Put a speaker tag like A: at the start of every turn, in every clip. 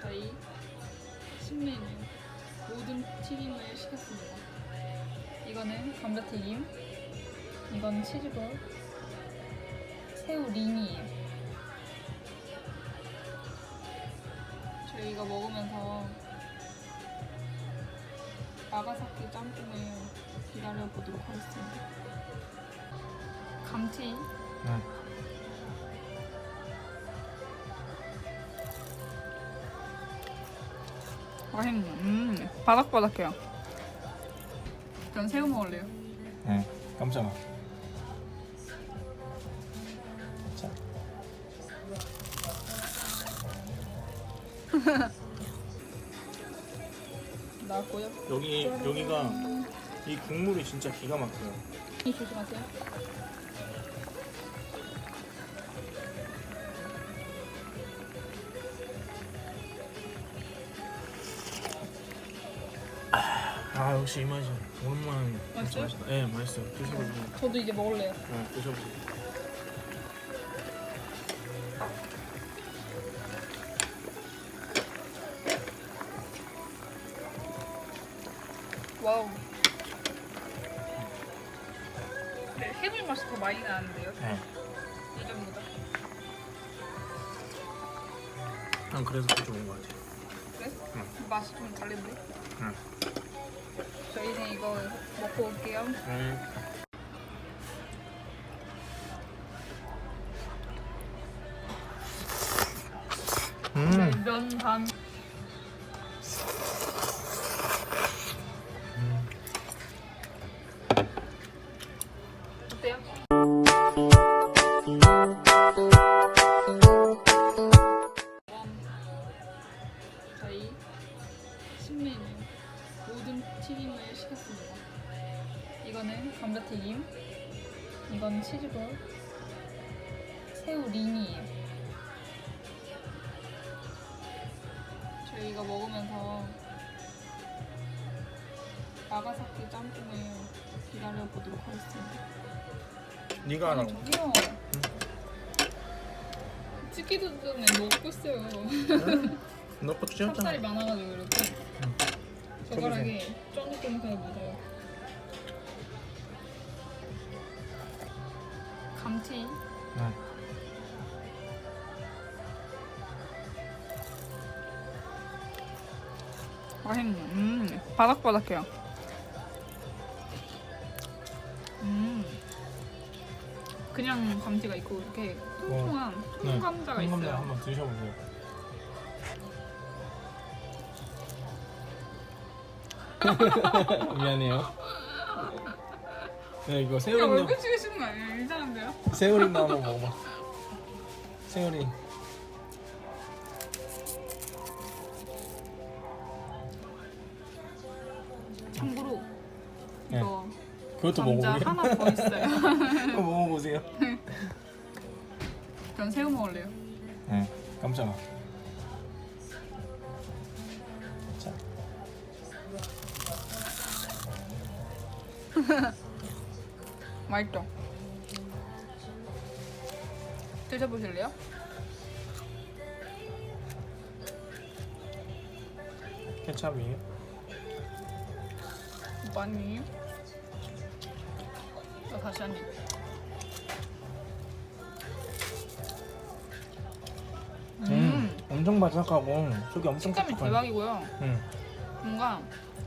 A: 저희 신메뉴 모든 튀김을 시켰습니다. 이거는 감자튀김, 이건 치즈볼, 새우 링이에요. 저희 이거 먹으면서 나가사키 짬뽕을 기다려 보도록 하겠습니다. 감튀
B: 응.
A: 맛있네. 음, 바삭바삭해요. 전 새우 먹을래요.
B: 네, 깜짝아. 자,
A: 나왔고요.
B: 여기 여기가 이 국물이 진짜 기가 막혀요.
A: 이 조심하세요.
B: 아 역시 이 맛이 오랜만에
A: 맛있어요?
B: 맛있다. 네, 맛있어요. 드셔보세요.
A: 저도 이제 먹을래요.
B: 네, 드셔보세요.
A: 와우. 네, 해물 맛이 더 많이 나는데요.
B: 네,
A: 이전보다.
B: 난 그래서 더 좋은 것 같아요.
A: 그래?
B: 응.
A: 맛이 좀 다른데?
B: 응.
A: 저희는 이거 먹고 올게요.
B: 네. 음,
A: 면 반. 어때요? 저희 신메뉴 튀김을 시켰습니다. 이거는 감자튀김, 이건 치즈볼, 새우 링이에요. 저희 이거 먹으면서 나가사키 짬뽕을 기다려 보도록 하겠습니다.
B: 네가 하라고.
A: 저기요. 찍기도 전에 먹고 있어요.
B: 너 것도.
A: 찹쌀이 많아가지고 이렇게
B: 응.
A: 젓가락에 쫀득쫀득하게 묻어요. 감튀
B: 네.
A: 맛있네. 음, 바삭바삭해요. 음, 그냥 감튀가 있고 이렇게 통통한
B: 네.
A: 통감자가
B: 통감자
A: 있어요.
B: 한번 드셔보세요. 미안해요. 네, 이거
A: 야,
B: 새우링
A: 얼굴 찍으시는 거 아니에요? 이상한데요?
B: 새우링 한번 먹어봐. 새우링.
A: 참고로
B: 네.
A: 이거
B: 그것도
A: 감자
B: 먹어보게요.
A: 하나 더 있어요.
B: 이거 먹어보세요.
A: 전 새우 먹을래요.
B: 네, 깜짝아.
A: 맛있죠? 드셔보실래요?
B: 케찹이에요.
A: 많이. 저 다시 한 입. 음,
B: 음, 엄청 바삭하고 속이 엄청
A: 식감이
B: 촉촉한.
A: 대박이고요.
B: 응,
A: 뭔가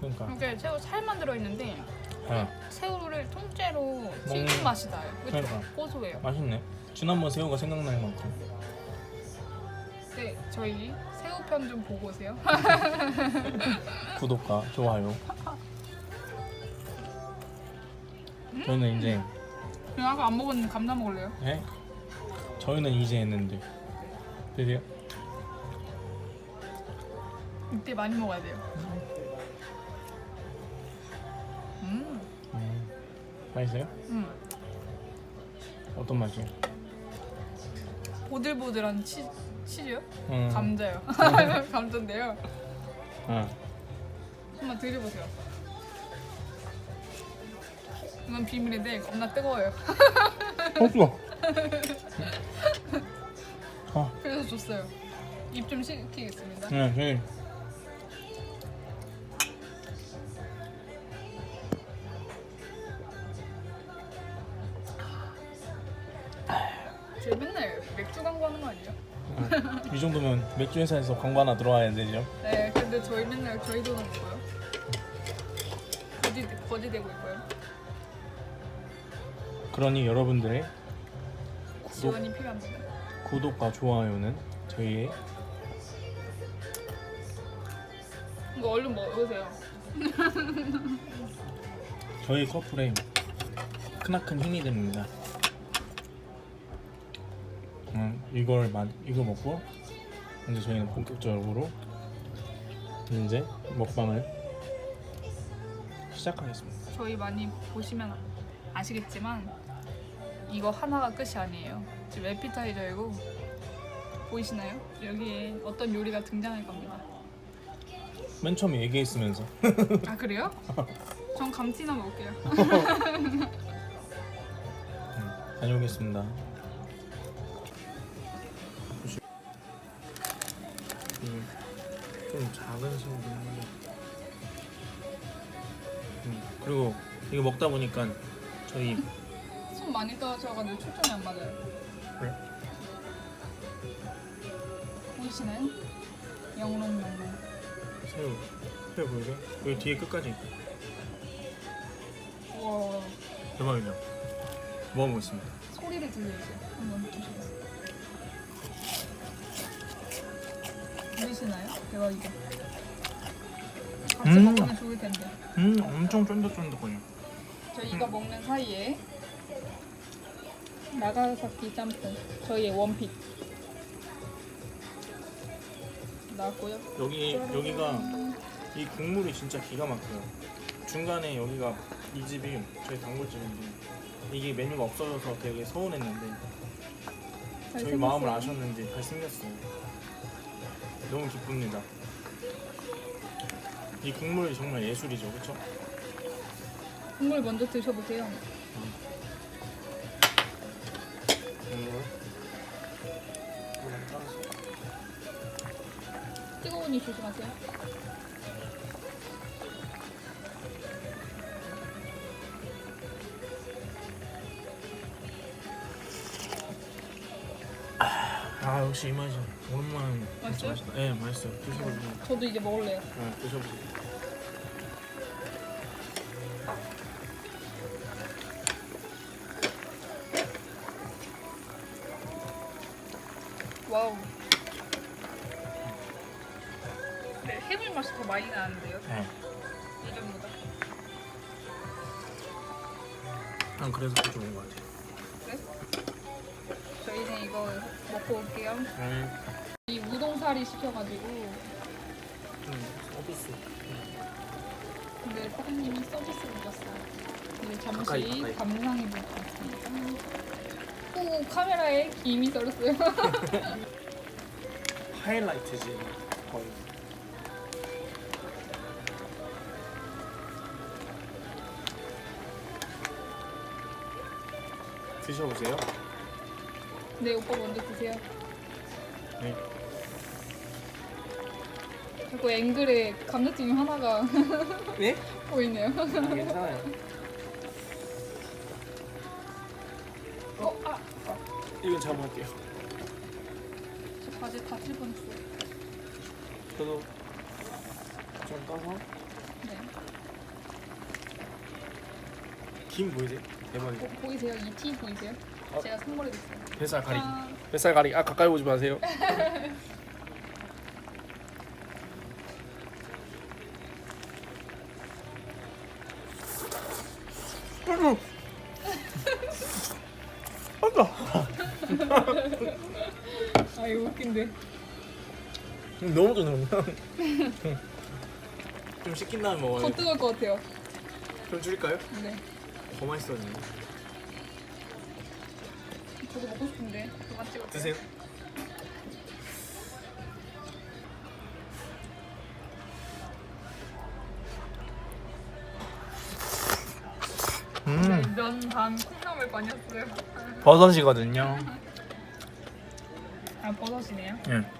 B: 그러니까.
A: 이렇게 새우 살만 들어있는데
B: 네,
A: 새우를 통째로 튀긴 맛이 나요. 그쵸?
B: 그러니까.
A: 고소해요.
B: 맛있네. 지난번 새우가 생각나는 만큼.
A: 네, 저희 새우 편 좀 보고 오세요.
B: 구독과 좋아요. 저희는 이제
A: 그냥 아까 안 먹은 감자 먹을래요?
B: 네? 저희는 이제 했는데 드세요.
A: 이때 많이 먹어야 돼요.
B: 맛있어요?
A: 음.
B: 어떤 맛이요?
A: 보들보들한 치, 치즈요?
B: 음,
A: 감자요. 감자인데요.
B: 어.
A: 한번 드셔보세요. 이건 비밀인데 겁나 뜨거워요.
B: 어, 뜨거. 아,
A: 그래서 줬어요. 입 좀 식히겠습니다.
B: 네, 저희 이 정도면 맥주 회사에서 광고 하나 들어와야 되죠.
A: 네, 근데 저희 맨날 저희 돈을 먹어요. 거지 거지 되고 있고요.
B: 그러니 여러분들의 구독,
A: 지원이 필요합니다.
B: 구독과 좋아요는 저희의
A: 이거 얼른 먹으세요.
B: 저희 커플의 크나큰 힘이 됩니다. 음, 이걸 마, 이거 먹고 이제 저희는 본격적으로 이제 먹방을 시작하겠습니다.
A: 저희 많이 보시면 아시겠지만 이거 하나가 끝이 아니에요. 지금 에피타이저이고 보이시나요? 여기에 어떤 요리가 등장할 겁니다.
B: 맨 처음에 얘기했으면서
A: 아 그래요? 전 감튀나 먹을게요.
B: 음, 다녀오겠습니다. 좀 작은 새우긴 한데. 음, 그리고 이거 먹다 보니까 저희
A: 손 많이 떠셔가지고 초점이 안 맞아요.
B: 그래?
A: 보이시나요? 영롱 영롱.
B: 새우 새우 보이세요? 여기 뒤에 끝까지
A: 우와
B: 대박이죠? 먹어보겠습니다.
A: 소리를 들려주세요. 한번. 들리시나요? 대박이죠. 같이
B: 음.
A: 먹으면 좋을 텐데.
B: 음, 엄청 쫀득쫀득해요.
A: 저희 이거 먹는 사이에 나가사키 짬뽕 저희의 원픽 나왔고요.
B: 여기 여기가 이 국물이 진짜 기가 막혀요. 중간에 여기가 이 집이 저희 단골집인데 이게 메뉴가 없어져서 되게 서운했는데 저희. 마음을 아셨는지 잘 생겼어요. 너무 기쁩니다. 이 국물이 정말 예술이죠, 그렇죠?
A: 국물 먼저 드셔보세요. 뜨거우니 조심하세요.
B: 아 역시 이 맛이 오랜만에 진짜
A: 맛있어요?
B: 맛있다. 네, 맛있어요. 드셔보세요.
A: 저도 이제 먹을래요.
B: 네, 드셔보세요.
A: 와우. 네, 해물 맛이 더 많이 나는데요.
B: 네.
A: 예전보다.
B: 난 그래서 더 좋은 것 같아요.
A: 그래? 저희는 이거 먹고 올게요.
B: 네.
A: 이 우동사리 시켜가지고
B: 좀 서비스.
A: 근데 사장님이 서비스를 주셨어요. 이제 잠시
B: 가까이, 가까이.
A: 감상해 볼것 같습니다. 오 카메라에 김이 떨었어요.
B: 하이라이트지 거의. 드셔보세요.
A: 네 오빠 먼저 드세요.
B: 네.
A: 자꾸 앵글에 감자튀김 하나가
B: 네?
A: 보이네요.
B: 아, 괜찮아요.
A: 어, 아,
B: 이건 제가 먹을게요.
A: 저 바지 다칠 뻔했어요.
B: 저도 좀 떠서
A: 네.
B: 김 보이세요? 대박이죠.
A: 보, 보이세요? 이 티 보이세요?
B: 어.
A: 제가 선물해줬어요.
B: 뱃살 가리.
A: 짠.
B: 뱃살 가리. 아 가까이 오지 마세요. 아
A: 이거 웃긴데.
B: 너무 좋네요. 좀 식힌 다음에
A: 더
B: 먹어요.
A: 뜨거울 것 같아요.
B: 좀 줄일까요?
A: 네.
B: 더 맛있어지네.
A: 저도 먹고 싶은데 그만 찍어.
B: 드세요. 음,
A: 면반 콩나물 반이었어요.
B: 버섯이거든요.
A: 아 버섯이네요.
B: 예.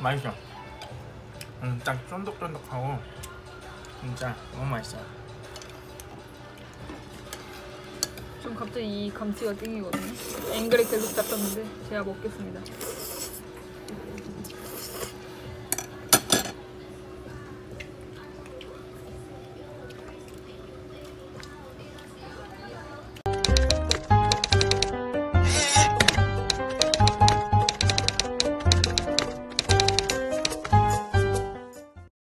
B: 맛있어. 음, 딱 쫀득쫀득하고 진짜 너무 맛있어요.
A: 좀 갑자기 이 감튀가 땡기거든요. 앵글에 계속 잡혔는데 제가 먹겠습니다.